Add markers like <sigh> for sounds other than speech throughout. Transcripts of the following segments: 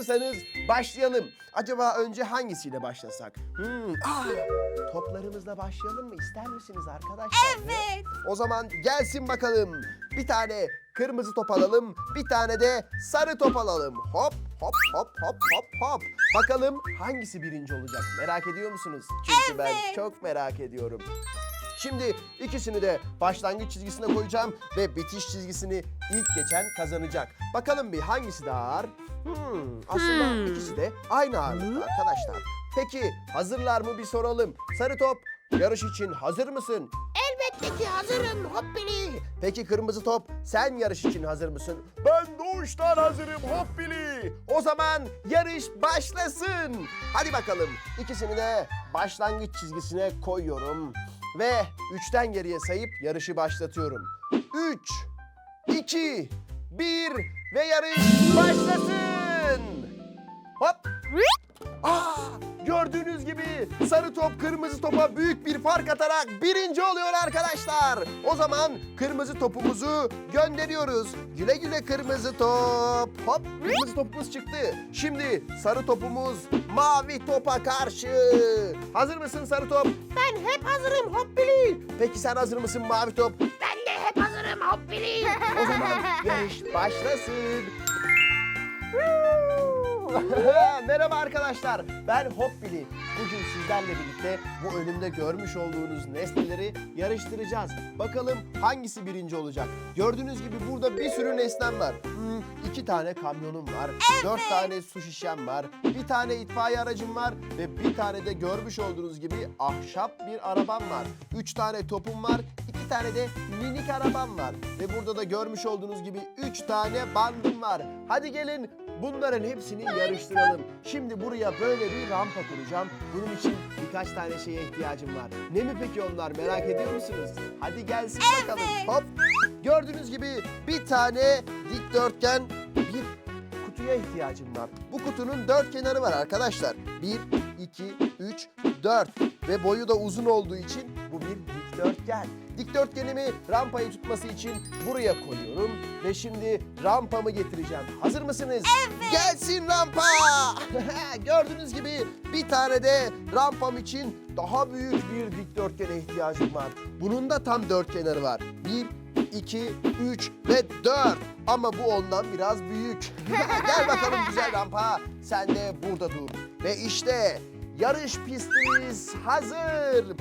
Hazırsanız başlayalım. Acaba önce hangisiyle başlasak? Hmm, aa, toplarımızla başlayalım mı? İster misiniz arkadaşlar? Evet. O zaman gelsin bakalım. Bir tane kırmızı top alalım, bir tane de sarı top alalım. Hop hop hop hop hop hop. Bakalım hangisi birinci olacak? Merak ediyor musunuz? Çünkü ben Evet. çok merak ediyorum. Şimdi ikisini de başlangıç çizgisine koyacağım ve bitiş çizgisini ilk geçen kazanacak. Bakalım bir hangisi daha ağır? Hmm, aslında Hmm. ikisi de aynı ağırlıkta arkadaşlar. Peki hazırlar mı bir soralım. Sarı top yarış için hazır mısın? Elbette ki hazırım Hoppili. Peki kırmızı top sen yarış için hazır mısın? Ben doğuştan hazırım Hoppili. O zaman yarış başlasın. Hadi bakalım ikisini de başlangıç çizgisine koyuyorum. Ve üçten geriye sayıp yarışı başlatıyorum. Üç, iki, bir ve yarış başlasın. Hop. Aa, gördüğünüz gibi sarı top kırmızı topa büyük bir fark atarak birinci oluyor arkadaşlar. O zaman kırmızı topumuzu gönderiyoruz. Güle güle kırmızı top. Hop kırmızı topumuz çıktı. Şimdi sarı topumuz mavi topa karşı. Hazır mısın sarı top? Ben hep hazırım Hoppili. Peki sen hazır mısın mavi top? Ben de hep hazırım Hoppili. O zaman yarış başlasın. <laughs> Merhaba arkadaşlar. Ben Hoppili. Bugün sizlerle birlikte bu önümde görmüş olduğunuz nesneleri yarıştıracağız. Bakalım hangisi birinci olacak? Gördüğünüz gibi burada bir sürü nesnem var. Hmm, iki tane kamyonum var. Dört tane su şişem var. Bir tane itfaiye aracım var. Ve bir tane de görmüş olduğunuz gibi ahşap bir arabam var. Üç tane topum var. iki tane de minik arabam var. Ve burada da görmüş olduğunuz gibi üç tane bandım var. Hadi gelin Bunların hepsini yarıştıralım. Şimdi buraya böyle bir rampa kuracağım. Bunun için birkaç tane şeye ihtiyacım var. Ne mi peki onlar merak ediyor musunuz? Hadi gelsin bakalım. Hop. Gördüğünüz gibi bir tane dikdörtgen bir kutuya ihtiyacım var. Bu kutunun dört kenarı var arkadaşlar. Bir, iki, üç, dört. Ve boyu da uzun olduğu için bu bir dikdörtgen. Dikdörtgenimi rampayı tutması için buraya koyuyorum. Ve şimdi rampamı getireceğim. Hazır mısınız? Evet. Gelsin rampa! <laughs> Gördüğünüz gibi bir tane de rampam için daha büyük bir dikdörtgene ihtiyacım var. Bunun da tam dört kenarı var. Bir, 2, 3 ve 4. Ama bu ondan biraz büyük. <laughs> Gel bakalım güzel rampa. Sen de burada dur. Ve işte yarış pistimiz hazır.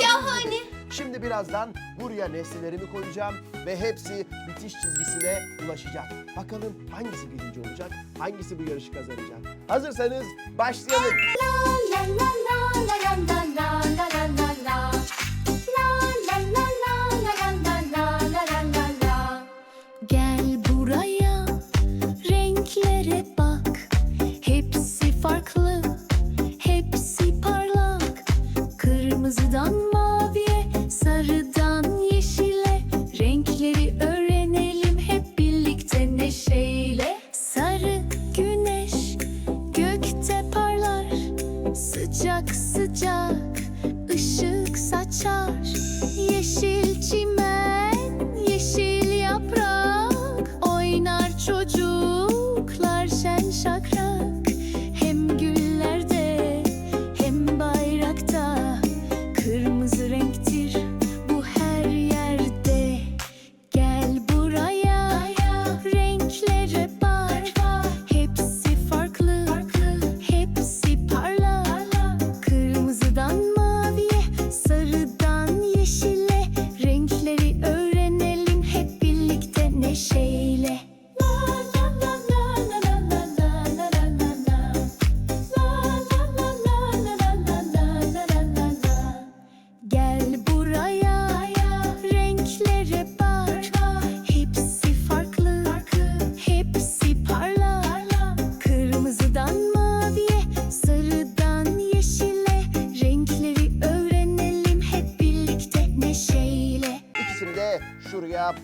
Şahane. Şimdi birazdan buraya nesnelerimi koyacağım ve hepsi bitiş çizgisine ulaşacak. Bakalım hangisi birinci olacak, hangisi bu yarışı kazanacak. Hazırsanız başlayalım. La la la la la la la la la la la. La la la la la la la la la la la. Gel buraya, renklere bak.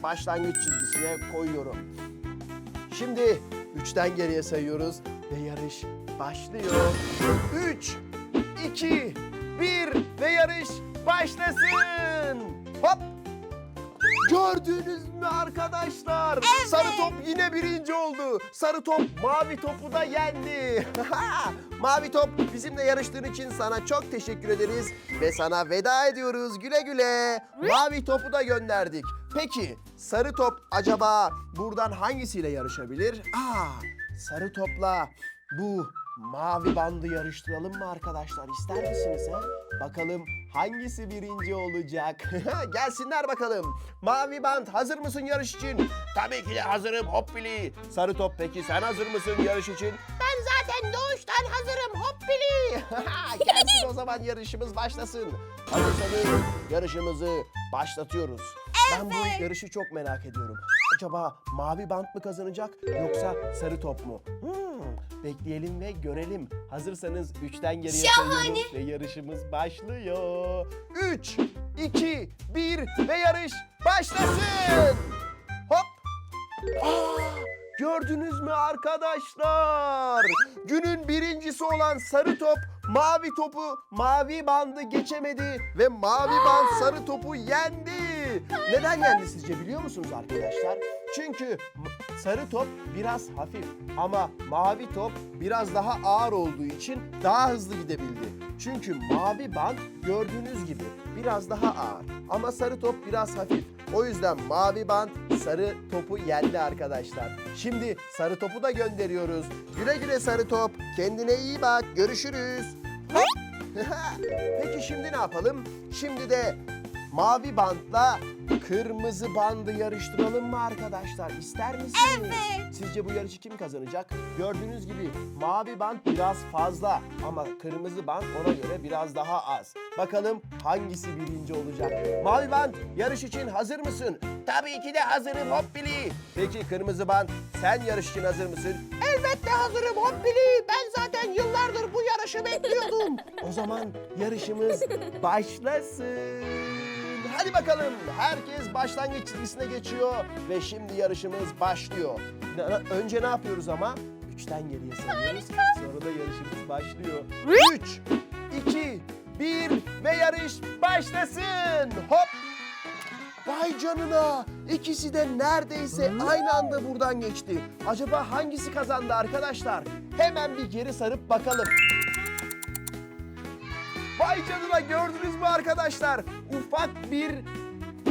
Başlangıç çizgisine koyuyorum. Şimdi üçten geriye sayıyoruz ve yarış başlıyor. Üç, iki, bir ve yarış başlasın. Hop! Gördünüz mü arkadaşlar? Top yine birinci oldu. Sarı top mavi topu da yendi. <laughs> mavi top bizimle yarıştığın için sana çok teşekkür ederiz. Ve sana veda ediyoruz güle güle. Mavi topu da gönderdik. Peki sarı top acaba buradan hangisiyle yarışabilir? Aa, sarı topla bu mavi bandı yarıştıralım mı arkadaşlar? İster misiniz ha? Bakalım hangisi birinci olacak? <laughs> Gelsinler bakalım. Mavi band hazır mısın yarış için? Tabii ki de hazırım Hoppili. Sarı top peki sen hazır mısın yarış için? Ben zaten doğuştan hazırım Hoppili. <laughs> Gelsin o zaman yarışımız başlasın. Hazırsanız yarışımızı başlatıyoruz. Ben bu yarışı çok merak ediyorum. Acaba mavi bant mı kazanacak yoksa sarı top mu? Hmm, bekleyelim ve görelim. Hazırsanız 3'ten geriye sayıyoruz ve yarışımız başlıyor. 3, 2, 1 ve yarış başlasın. Hop. Aa, gördünüz mü arkadaşlar? Günün birincisi olan sarı top mavi topu mavi bandı geçemedi ve mavi band sarı topu yendi. Neden yendi sizce biliyor musunuz arkadaşlar? Çünkü sarı top biraz hafif ama mavi top biraz daha ağır olduğu için daha hızlı gidebildi. Çünkü mavi band gördüğünüz gibi biraz daha ağır ama sarı top biraz hafif. O yüzden mavi band sarı topu yendi arkadaşlar. Şimdi sarı topu da gönderiyoruz. Güle güle sarı top. Kendine iyi bak. Görüşürüz. <laughs> Peki şimdi ne yapalım? Şimdi de mavi bantla kırmızı bandı yarıştıralım mı arkadaşlar? İster misiniz? Evet. Sizce bu yarışı kim kazanacak? Gördüğünüz gibi mavi bant biraz fazla ama kırmızı bant ona göre biraz daha az. Bakalım hangisi birinci olacak? Mavi bant yarış için hazır mısın? Tabii ki de hazırım Hoppili. Peki kırmızı bant sen yarış için hazır mısın? Elbette hazırım Hoppili. Ben zaten yıllardır bu yarışı bekliyordum. o zaman yarışımız başlasın. Hadi bakalım. Herkes başlangıç çizgisine geçiyor ve şimdi yarışımız başlıyor. Önce ne yapıyoruz ama? Üçten geriye sayıyoruz. Sonra da yarışımız başlıyor. Üç, iki, bir ve yarış başlasın. Hop. Vay canına. İkisi de neredeyse aynı anda buradan geçti. Acaba hangisi kazandı arkadaşlar? Hemen bir geri sarıp bakalım. Vay canına gördünüz mü arkadaşlar? Ufak bir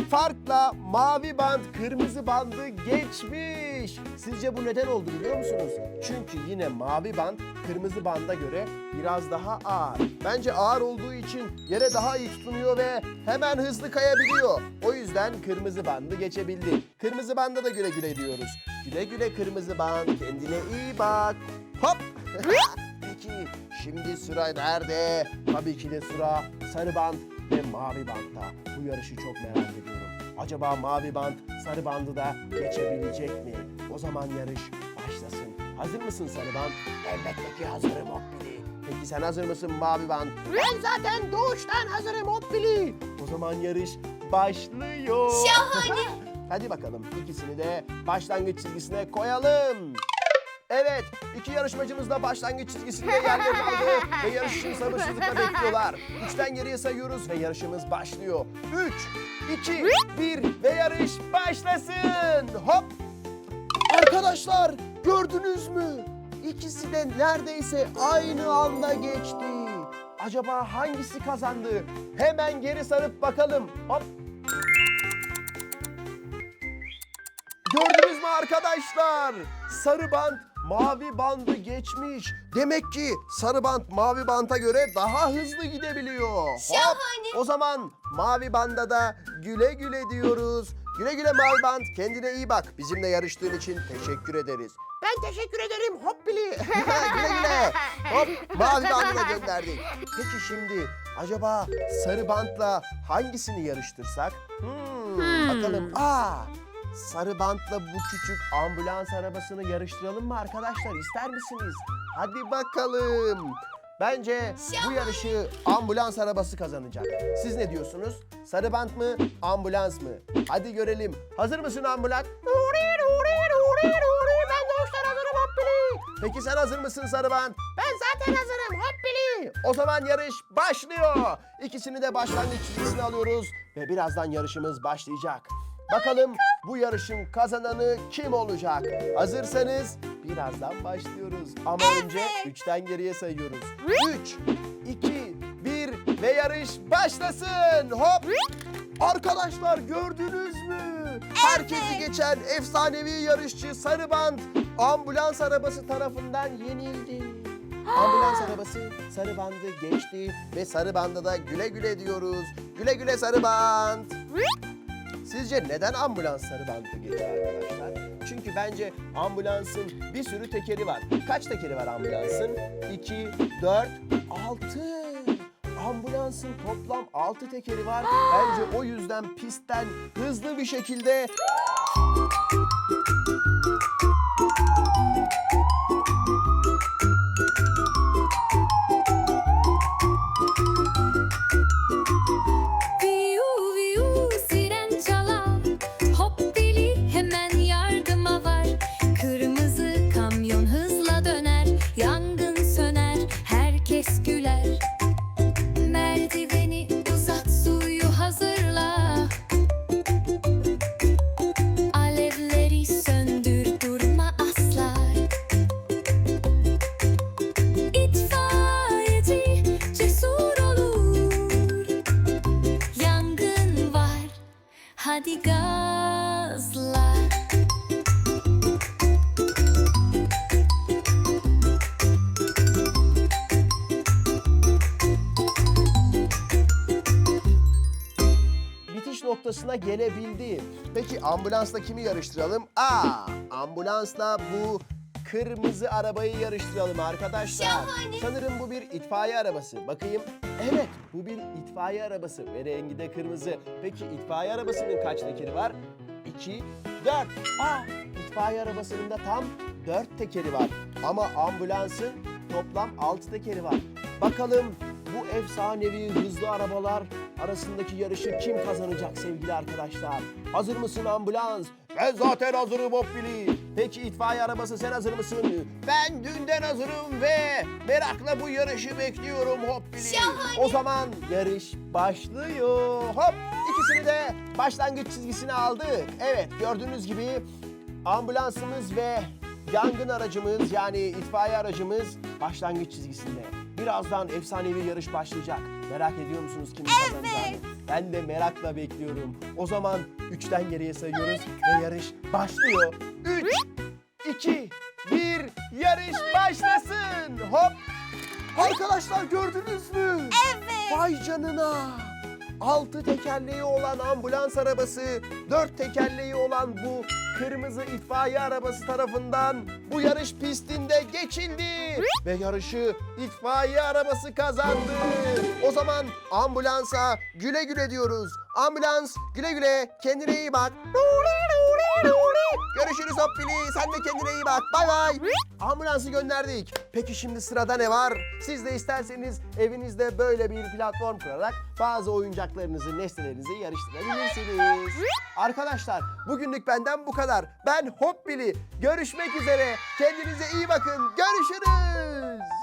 farkla mavi band kırmızı bandı geçmiş. Sizce bu neden oldu biliyor musunuz? Çünkü yine mavi band kırmızı banda göre biraz daha ağır. Bence ağır olduğu için yere daha iyi tutunuyor ve hemen hızlı kayabiliyor. O yüzden kırmızı bandı geçebildi. Kırmızı banda da güle güle diyoruz. Güle güle kırmızı band. Kendine iyi bak. Hop. <laughs> Peki şimdi sıra nerede? Tabii ki de sıra sarı band ve mavi bantta. Bu yarışı çok merak ediyorum. Acaba mavi band sarı bandı da geçebilecek mi? O zaman yarış başlasın. Hazır mısın sarı band? Elbette ki hazırım Hoppili. Peki sen hazır mısın mavi band? Ben zaten doğuştan hazırım Hoppili. O zaman yarış başlıyor. Şahane. <laughs> Hadi bakalım ikisini de başlangıç çizgisine koyalım. Evet, iki yarışmacımız da başlangıç çizgisinde yerlerini aldı ve <laughs> yarış için sabırsızlıkla bekliyorlar. Üçten geriye sayıyoruz ve yarışımız başlıyor. Üç, iki, bir ve yarış başlasın. Hop! Arkadaşlar gördünüz mü? İkisi de neredeyse aynı anda geçti. Acaba hangisi kazandı? Hemen geri sarıp bakalım. Hop! Gördünüz mü arkadaşlar? Sarı bant mavi bandı geçmiş. Demek ki sarı bant mavi banta göre daha hızlı gidebiliyor. Hop! Şahane. O zaman mavi banda da güle güle diyoruz. Güle güle mavi band. Kendine iyi bak. Bizimle yarıştığın için teşekkür ederiz. Ben teşekkür ederim Hoppili. <laughs> güle güle. Hop mavi bandı da gönderdik. Peki şimdi acaba sarı bantla hangisini yarıştırsak? Hmm, Bakalım. Aa, sarı bantla bu küçük ambulans arabasını yarıştıralım mı arkadaşlar? İster misiniz? Hadi bakalım. Bence bu yarışı ambulans arabası kazanacak. Siz ne diyorsunuz? Sarı bant mı, ambulans mı? Hadi görelim. Hazır mısın ambulans? Ben doğuştan hazırım Hoppili. Peki sen hazır mısın sarı bant? Ben zaten hazırım Hoppili. O zaman yarış başlıyor. İkisini de başlangıç çizgisine alıyoruz ve birazdan yarışımız başlayacak. Bakalım bu yarışın kazananı kim olacak? Hazırsanız birazdan başlıyoruz. Ama önce 3'ten geriye sayıyoruz. 3, 2, 1 ve yarış başlasın. Hop! Arkadaşlar gördünüz mü? Herkesi geçen efsanevi yarışçı Sarıband ambulans arabası tarafından yenildi. <gasps> Ambulans arabası Sarıband'ı geçti ve Sarıband'a da güle güle diyoruz. Güle güle Sarıband. Sizce neden ambulans Sarıband'ı geçti arkadaşlar? Çünkü bence ambulansın bir sürü tekeri var. Kaç tekeri var ambulansın? 2, 4, 6. Ambulansın toplam 6 tekeri var. <gasps> Bence o yüzden pistten hızlı bir şekilde Hadi gazla bitiş noktasına gelebildi. Peki ambulansla kimi yarıştıralım? Aa, ambulansla bu kırmızı arabayı yarıştıralım arkadaşlar. Sanırım bu bir itfaiye arabası. Bakayım. Evet, bu bir itfaiye arabası ve rengi de kırmızı. Peki itfaiye arabasının kaç tekeri var? 2, 4. Aa, itfaiye arabasının da tam 4 tekeri var. Ama ambulansın toplam 6 tekeri var. Bakalım bu efsanevi hızlı arabalar arasındaki yarışı kim kazanacak sevgili arkadaşlar? Hazır mısın ambulans? Ben zaten hazırım Hoppili. Peki itfaiye arabası sen hazır mısın? Ben dünden hazırım ve merakla bu yarışı bekliyorum Hoppili. O zaman yarış başlıyor. Hop ikisini de başlangıç çizgisine aldık. Evet gördüğünüz gibi ambulansımız ve yangın aracımız yani itfaiye aracımız başlangıç çizgisinde. Birazdan efsanevi yarış başlayacak. Merak ediyor musunuz kimin kazanacağını? Ben de merakla bekliyorum. O zaman üçten geriye sayıyoruz ve yarış başlıyor. Üç, iki, bir, yarış başlasın. Hop! Arkadaşlar gördünüz mü? Evet. Vay canına. Altı tekerleği olan ambulans arabası, dört tekerleği olan bu kırmızı itfaiye arabası tarafından bu yarış pistinde geçildi. Ve yarışı itfaiye arabası kazandı. O zaman ambulansa güle güle diyoruz. Ambulans güle güle kendine iyi bak. Görüşürüz Hoppili. Sen de kendine iyi bak. Bay bay. Ambulansı gönderdik. Peki şimdi sırada ne var? Siz de isterseniz evinizde böyle bir platform kurarak bazı oyuncaklarınızı, nesnelerinizi yarıştırabilirsiniz. Arkadaşlar bugünlük benden bu kadar. Ben Hoppili. Görüşmek üzere. Kendinize iyi bakın. Görüşürüz.